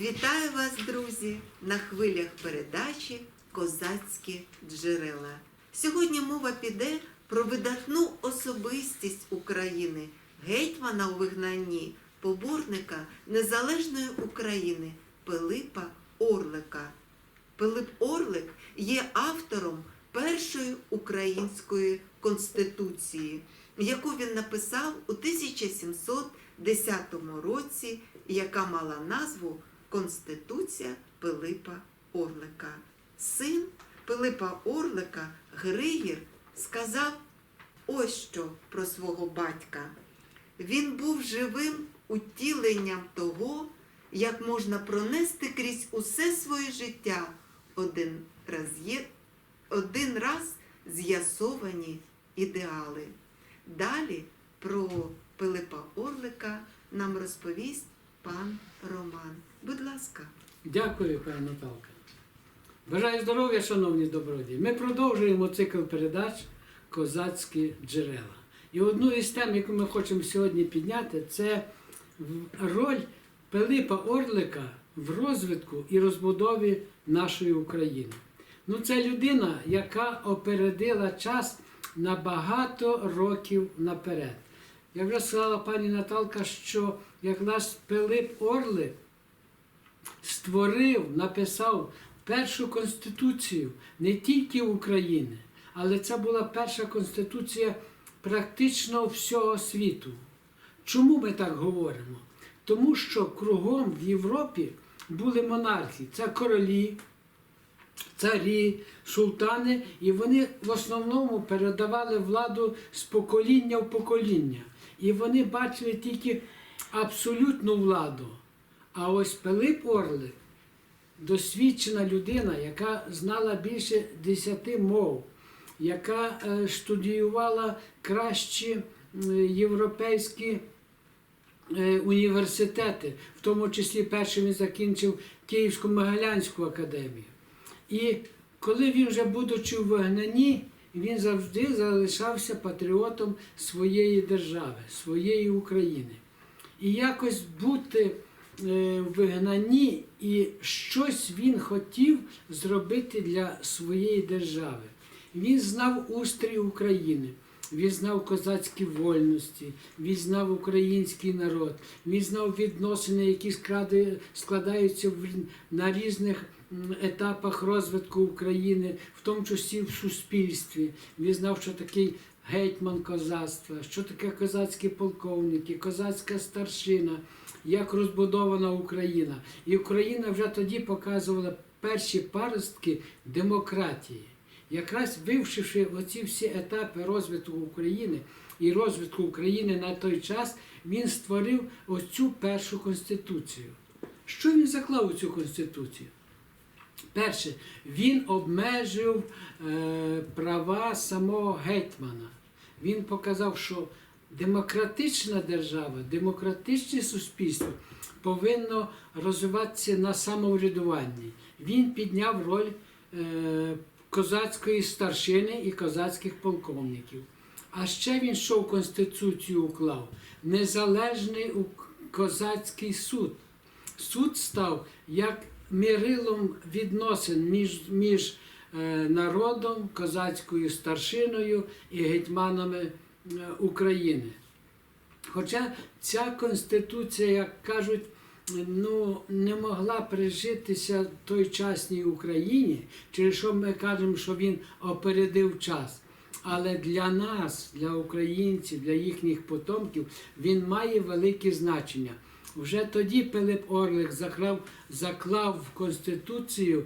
Вітаю вас, друзі, на хвилях передачі Козацькі джерела. Сьогодні мова піде про видатну особистість України, гетьмана у вигнанні, поборника незалежної України Пилипа Орлика. Пилип Орлик є автором першої української конституції, яку він написав у 1710 році, яка мала назву Конституція Пилипа Орлика. Син Пилипа Орлика Григір сказав ось що про свого батька. Він був живим утіленням того, як можна пронести крізь усе своє життя один раз, є, один раз з'ясовані ідеали. Далі про Пилипа Орлика нам розповість пан Роман. Будь ласка. Дякую, пані Наталка. Бажаю здоров'я, шановні добродії. Ми продовжуємо цикл передач Козацькі джерела. І одну із тем, яку ми хочемо сьогодні підняти, це роль Пилипа Орлика в розвитку і розбудові нашої України. Ну, це людина, яка опередила час на багато років наперед. Як вже сказала пані Наталка, що якраз Пилип Орлик створив, написав першу конституцію не тільки України, але це була перша конституція практично всього світу. Чому ми так говоримо? Тому що кругом в Європі були монархи, це королі, царі, султани, і вони в основному передавали владу з покоління в покоління. І вони бачили тільки абсолютну владу. А ось Пилип Орлик, досвідчена людина, яка знала більше десяти мов, яка студіювала кращі е, європейські е, університети, в тому числі першим він закінчив Київську Могилянську академію. І коли він вже, будучи в вигнанні, він завжди залишався патріотом своєї держави, своєї України. І якось бути вигнанні, і щось він хотів зробити для своєї держави. Він знав устрій України. Він знав козацькі вольності, він знав український народ, він знав відносини, які складаються на різних етапах розвитку України, в тому числі в суспільстві. Він знав, що такий гетьман козацтва, що таке козацькі полковники, козацька старшина, як розбудована Україна. І Україна вже тоді показувала перші паростки демократії. Якраз вивчивши оці всі етапи розвитку України і розвитку України на той час, він створив оцю першу конституцію. Що він заклав у цю конституцію? Перше, він обмежив е, права самого гетьмана. Він показав, що демократична держава, демократичне суспільство повинно розвиватися на самоврядуванні. Він підняв роль е, козацької старшини і козацьких полковників. А ще він що в Конституцію уклав? Незалежний козацький суд. Суд став як мірилом відносин між, між е, народом, козацькою старшиною і гетьманами України. Хоча ця конституція, як кажуть, ну, не могла прижитися тойчасній Україні, через що ми кажемо, що він опередив час. Але для нас, для українців, для їхніх потомків, він має велике значення. Вже тоді Пилип Орлик заклав, заклав в Конституцію е,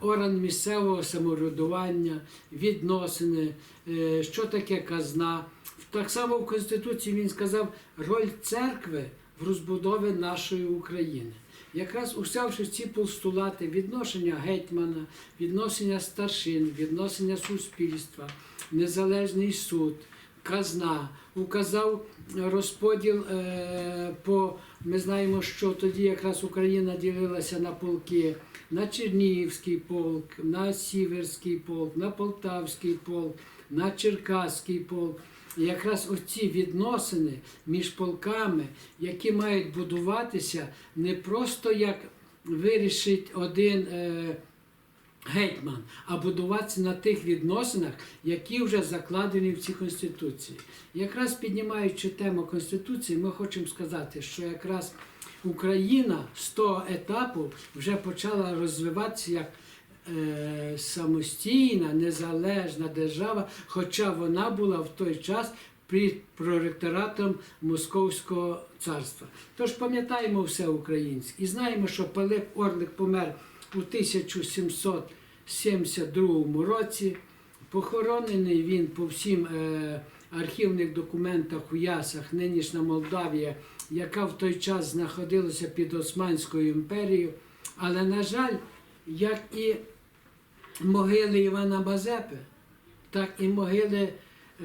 орган місцевого самоврядування, відносини, е, що таке казна. Так само в Конституції він сказав роль церкви в розбудові нашої України. Якраз усявши ці постулати відношення гетьмана, відношення старшин, відношення суспільства, незалежний суд, казна, указав розподіл е, по. Ми знаємо, що тоді якраз Україна ділилася на полки, на Чернігівський полк, на Сіверський полк, на Полтавський полк, на Черкаський полк. І якраз оці відносини між полками, які мають будуватися не просто як вирішить один е, гетьман, а будуватися на тих відносинах, які вже закладені в цій Конституції. Якраз піднімаючи тему Конституції, ми хочемо сказати, що якраз Україна з того етапу вже почала розвиватися як е, самостійна, незалежна держава, хоча вона була в той час під проректоратом Московського царства. Тож пам'ятаємо все українське і знаємо, що Пилип Орлик помер у 1772 році. Похоронений він по всім е, архівних документах у Ясах, нинішня Молдавія, яка в той час знаходилася під Османською імперією. Але, на жаль, як і могили Івана Базепи, так і могили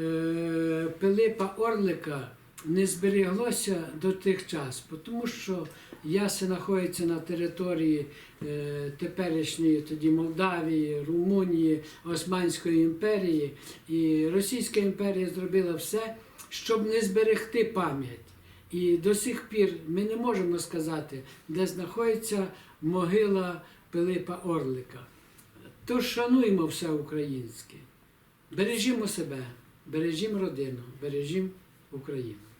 е, Пилипа Орлика не збереглося до тих час, тому що Яси знаходиться на території е, теперішньої тоді Молдавії, Румунії, Османської імперії, і Російська імперія зробила все, щоб не зберегти пам'ять. І до сих пір ми не можемо сказати, де знаходиться могила Пилипа Орлика. Тож шануємо все українське. Бережімо себе, бережімо родину, бережімо Україну.